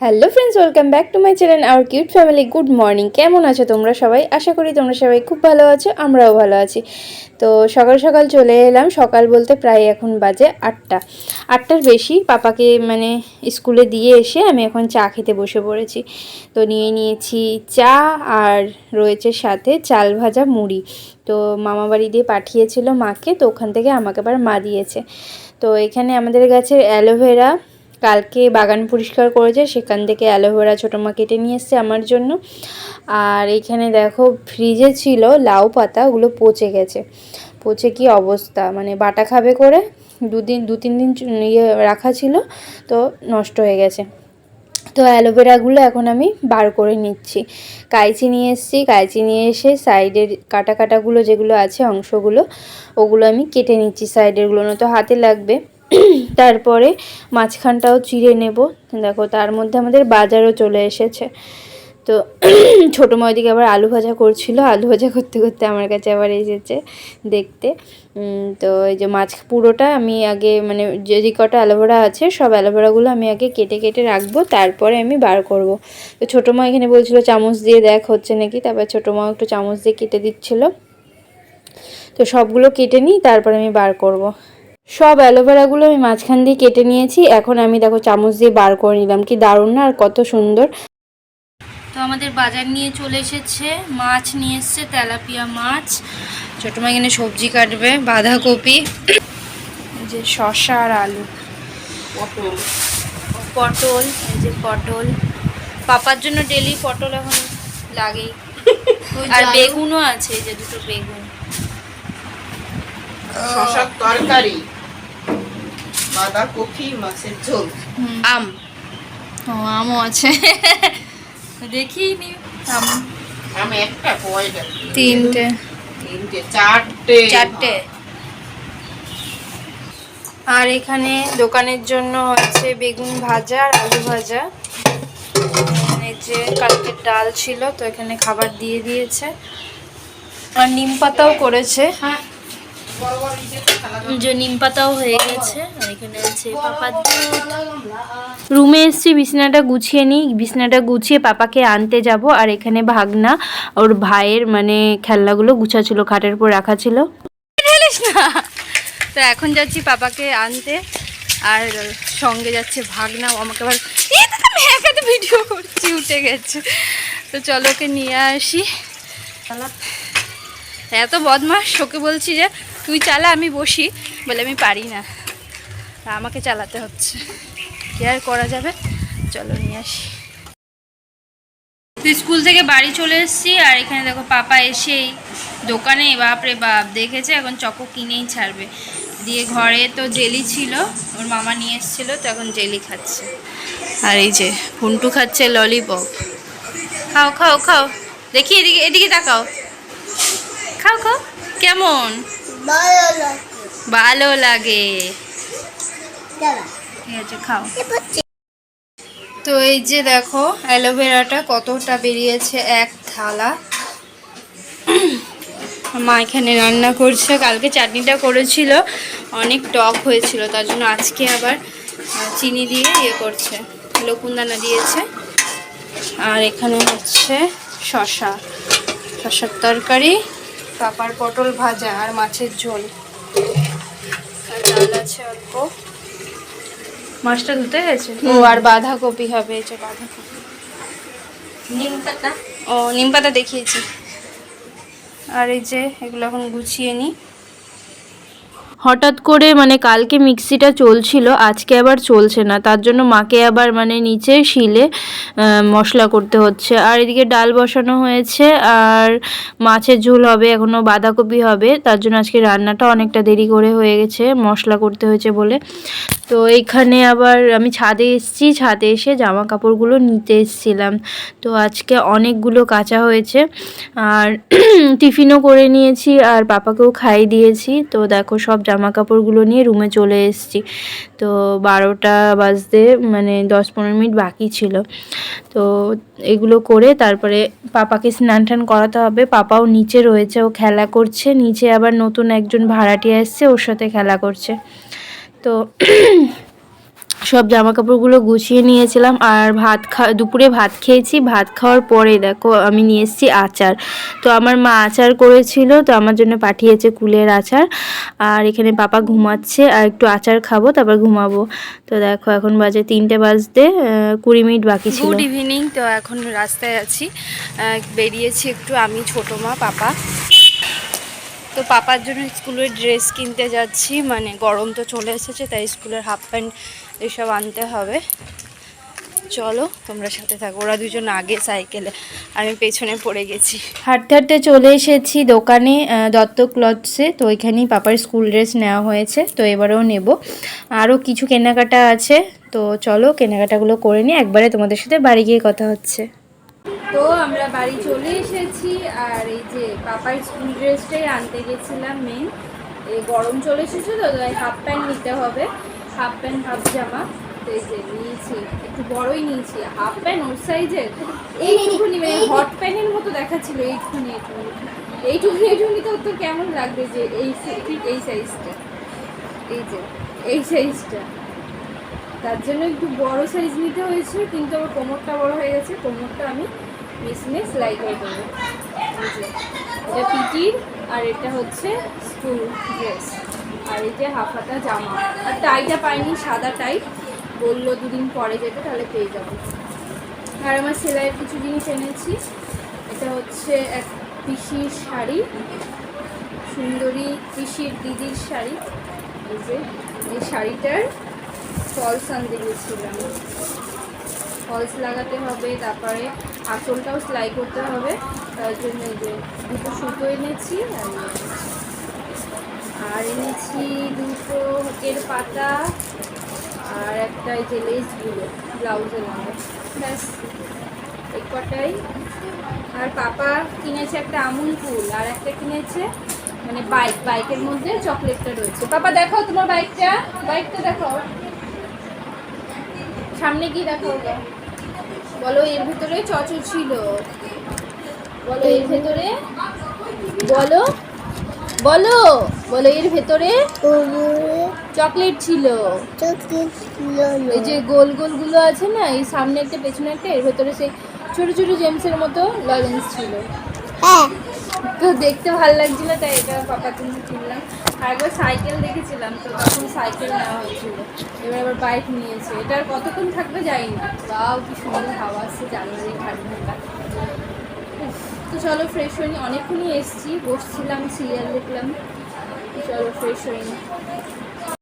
Hello friends welcome back to my channel our cute family good morning কেমন আছো তোমরা সবাই? আশা করি তোমরা সবাই খুব ভালো আছো, আমরাও ভালো আছি। তো সকাল সকাল চলে এলাম, সকাল বলতে প্রায় এখন বাজে আটটা। আটটার বেশি, পাপাকে মানে স্কুলে দিয়ে এসে আমি এখন চা খেতে বসে পড়েছি। তো নিয়ে নিয়েছি চা আর রয়েছে সাথে চাল ভাজা মুড়ি। তো মামা বাড়ি দিয়ে পাঠিয়েছিল মাকে, তো ওখান থেকে আমাকে আবার মা দিয়েছে। তো এখানে আমাদের গাছের অ্যালোভেরা কালকে বাগান পরিষ্কার করেছে, সেখান থেকে অ্যালোভেরা ছোটো মা কেটে নিয়ে এসছে আমার জন্য। আর এখানে দেখো ফ্রিজে ছিল লাউ পাতা, ওগুলো পচে গেছে। পচে কি অবস্থা? মানে বাটা খাবে করে, দুদিন, দু তিন দিন ইয়ে রাখা ছিল, তো নষ্ট হয়ে গেছে। তো অ্যালোভেরাগুলো এখন আমি বার করে নিচ্ছি। কাইচি নিয়ে এসেছি, কাইচি নিয়ে এসে সাইডের কাটা কাটাগুলো যেগুলো আছে অংশগুলো, ওগুলো আমি কেটে নিচ্ছি সাইডেরগুলো না তো হাতে লাগবে। তারপরে মাঝখানটাও চিড়ে নেব। দেখো, তার মধ্যে আমাদের বাজারও চলে এসেছে। তো ছোটো ময়দিকে আবার আলু ভাজা করছিল। আলু ভাজা করতে করতে আমার কাছে আবার এসেছে দেখতে। তো এই যে মাছ পুরোটা আমি আগে মানে যে কটা অ্যালোভেরা আছে, সব অ্যালোভেরাগুলো আমি আগে কেটে কেটে রাখব, তারপরে আমি বার করব। তো ছোটো মা এখানে বলছিল, চামচ দিয়ে দেখ, হচ্ছে নাকি? তারপর ছোটো মা একটু চামচ দিয়ে কেটে দিচ্ছিল। তো সবগুলো কেটে নিই, তারপরে আমি বার করব। সব অ্যালোভেরাগুলো আমি মাঝখান দিয়ে কেটে নিয়েছি। এখন আমি দেখো চামচ দিয়ে বার করে নিলাম। কি দারুণ না আর কত সুন্দর। তো আমাদের বাজার নিয়ে চলে এসেছে। মাছ নিয়ে এসছে তেলাপিয়া মাছ। ছোটো মা এখানে সবজি কাটবে বাঁধাকপি যে শসা আর আলু। পটল। পটল এই যে পটল। পাপার জন্য ডেলি পটল এখন লাগেই। আর বেগুনও আছে এই যে দুটো বেগুন। শশার তরকারি। বাঁধাকপি মাছের ঝোল আম। ও আমও আছে। দেখিনি আম। আমি একটা কয়টা তিনটে। তিনটে চারটে। চারটে। আর এখানে দোকানের জন্য হচ্ছে বেগুন ভাজা আর আলু ভাজা। এখানে যে কালকে ডাল ছিল তো এখানে খাবার দিয়ে দিয়েছে। আর নিম পাতাও করেছে। যে নিম হয়ে গেছে এখানে রুমে এসছি, বিছানাটা গুছিয়ে নিই। বিছানাটা গুছিয়ে পাপাকে আনতে যাব, আর এখানে ভাগনা, ওর ভাইয়ের মানে খেলনাগুলো গুছাছিল খাটের উপর রাখা ছিল। তো এখন যাচ্ছি পাপাকে আনতে, আর সঙ্গে যাচ্ছে ভাগনা আমাকে আবার একাতে ভিডিও করছি, উঠে গেছে। তো চলো ওকে নিয়ে আসি। এত বদমাস, ওকে বলছি যে তুই চালা, আমি বসি। বলে, আমি পারি না। আমাকে চালাতে হচ্ছে। কি আর করা যাবে? চলো, নিয়ে আসি। তো স্কুল থেকে বাড়ি চলে এসেছি, আর এখানে দেখো, পাপা এসেই দোকানে বাপরে বাপ, দেখেছে? এখন চকো কিনেই ছাড়বে। দিয়ে ঘরে তো জেলি ছিল, ওর মামা নিয়ে এসেছিল, তো এখন জেলি খাচ্ছে। আর এই যে, ফুন্টু খাচ্ছে ললিপপ। খাও খাও খাও। দেখি, এদিকে এদিকে তাকাও। খাও খাও। কেমন? ভালো লাগে। ঠিক আছে খাও। তো এই যে দেখো অ্যালোভেরাটা কতটা বেরিয়েছে এক থালা। মা এখানে রান্না করছে কালকে চাটনিটা করেছিল অনেক টক হয়েছিল তার জন্য আজকে আবার চিনি দিয়ে ইয়ে করছে লকুনদানা দিয়েছে। আর এখানে হচ্ছে শশা শশার তরকারি। পাপার পটল ভাজা আর মাছের ঝোল। আর ডাল আছে অল্প। মাছটা ধুতে গেছে? ও আর বাঁধাকপি হবে এই যে বাঁধাকপি। নিম পাতা? ও নিম পাতা দেখিয়েছি। আর এই যে এগুলো এখন গুছিয়ে নিই। হঠাৎ করে মানে কালকে মিক্সিটা চলছিল, আজকে আবার চলছে না। তার জন্য মাকে আবার মানে নিচে শিলে মশলা করতে হচ্ছে। আর এদিকে ডাল বসানো হয়েছে, আর মাছের ঝোল হবে এখনও বাঁধাকপি হবে। তার জন্য আজকে রান্নাটা অনেকটা দেরি করে হয়ে গেছে, মশলা করতে হয়েছে বলে। তো এইখানে আবার আমি ছাদে এসেছি, ছাদে এসে জামা কাপড়গুলো নিতে এসেছিলাম। তো আজকে অনেকগুলো কাঁচা হয়েছে, আর টিফিনও করে নিয়েছি, আর পাপাকেও খাই দিয়েছি। তো দেখো সব জামা কাপড়গুলো নিয়ে রুমে চলে এসেছি। তো বারোটা বাজতে মানে দশ পনেরো মিনিট বাকি ছিল। তো এগুলো করে তারপরে পাপাকে স্নান টান করাতে হবে। পাপাও নিচে রয়েছে, ও খেলা করছে। নিচে আবার নতুন একজন ভাড়াটি এসছে, ওর সাথে খেলা করছে। তো সব জামা কাপড়গুলো গুছিয়ে নিয়েছিলাম আর ভাত খা, দুপুরে ভাত খেয়েছি। ভাত খাওয়ার পরে দেখো আমি নিয়ে এসেছি আচার। তো আমার মা আচার করেছিল, তো আমার জন্য পাঠিয়েছে কুলের আচার। আর এখানে পাপা ঘুমাচ্ছে, আর একটু আচার খাব, তারপর ঘুমাবো। তো দেখো এখন বাজে তিনটে বাজতে কুড়ি মিনিট বাকি ছিল। গুড ইভিনিং তো এখন রাস্তায় আছি। বেরিয়েছি একটু, আমি ছোটো মা, পাপা। তো পাপার জন্য স্কুলের ড্রেস কিনতে যাচ্ছি। মানে গরম তো চলে এসেছে, তাই স্কুলের হাফ প্যান্ট এসব আনতে হবে। চলো, তোমরা সাথে থাকো। ওরা দুজন আগে সাইকেলে, আমি পেছনে পড়ে গেছি। হাঁটতে হাঁটতে চলে এসেছি দোকানে দত্ত ক্লথসে তো ওইখানেই পাপার স্কুল ড্রেস নেওয়া হয়েছে, তো এবারেও নেব। আরও কিছু কেনাকাটা আছে, তো চলো কেনাকাটাগুলো করে নিই। একবারে তোমাদের সাথে বাড়ি গিয়ে কথা হচ্ছে। তো আমরা বাড়ি চলে এসেছি আর এই যে পাপার স্কুল ড্রেসটাই আনতে গেছিলাম মেন এই গরম চলে এসেছে তো তাই হাফ প্যান্ট নিতে হবে। হাফ প্যান্ট হাফ জামা। তো এই যে নিয়েছি একটু বড়ই নিয়েছি। হাফ প্যান্ট ওর সাইজের এইটুকুনি মানে হট প্যান্টের মতো দেখাচ্ছিল এইটুকুনি এইটুকুনি। এইটুকুনি এইটুকুনি তো তোর কেমন লাগবে যে এই ঠিক এই সাইজটা এই যে এই সাইজটা তার জন্য একটু বড় সাইজ নিতে হয়েছে কিন্তু আমার কোমরটা বড় হয়ে গেছে কোমরটা আমি মেশিনে সেলাই করে দেবো এটা পিটির আর এটা হচ্ছে স্কুল ড্রেস। আর এই যে হাফ হাতা জামা। আর টাইটা পাইনি, সাদা টাই। বলল দুদিন পরে যেতে তাহলে পেয়ে যাব। আর আমার সেলাইয়ের কিছু জিনিস এনেছি। এটা হচ্ছে এক পিসির শাড়ি। সুন্দরী পিসির দিদির শাড়ি। এই যে, এই শাড়িটার ফলস আনতে গেছিলাম। ফলস লাগাতে হবে, তারপরে আঁচলটাও সেলাই করতে হবে তার জন্য এই যে দুটো সুতো এনেছি, আর এনেছি। দুটো হকের পাতা, আর একটা এই যে লেসগুলো ব্লাউজের মধ্যে ব্যাস, এই কটাই আর পাপা কিনেছে একটা আমুল ফুল, আর একটা কিনেছে মানে বাইক বাইকের মধ্যে চকলেটটা রয়েছে পাপা, দেখো তোমার বাইকটা বাইকটা দেখো সামনে কি দেখো? বলো এর ভিতরে চচ ছিল। বলো এর ভেতরে। বলো বলো বলো এর ভেতরে চকলেট ছিল। এই যে গোল গোলগুলো আছে না এই সামনে একটা পেছনে একটা এর ভেতরে সেই ছোট ছোট জেমসের মতো লজেন্স ছিল। তো দেখতে ভালো লাগছিল তাই এটা পাপার জন্য কিনলাম। একবার সাইকেল দেখেছিলাম তো তখন সাইকেল নেওয়া হয়েছিল। এবার আবার বাইক নিয়েছে। এটা আর কতক্ষণ থাকবে যাই না। বাও কি সুন্দর হাওয়া আসছে জানুয়ারি ঘাট ঢাকা তো চলো ফ্রেশ হয়নি অনেকক্ষণই এসছি। বসছিলাম সিরিয়াল দেখলাম। চলো ফ্রেশ হয়নি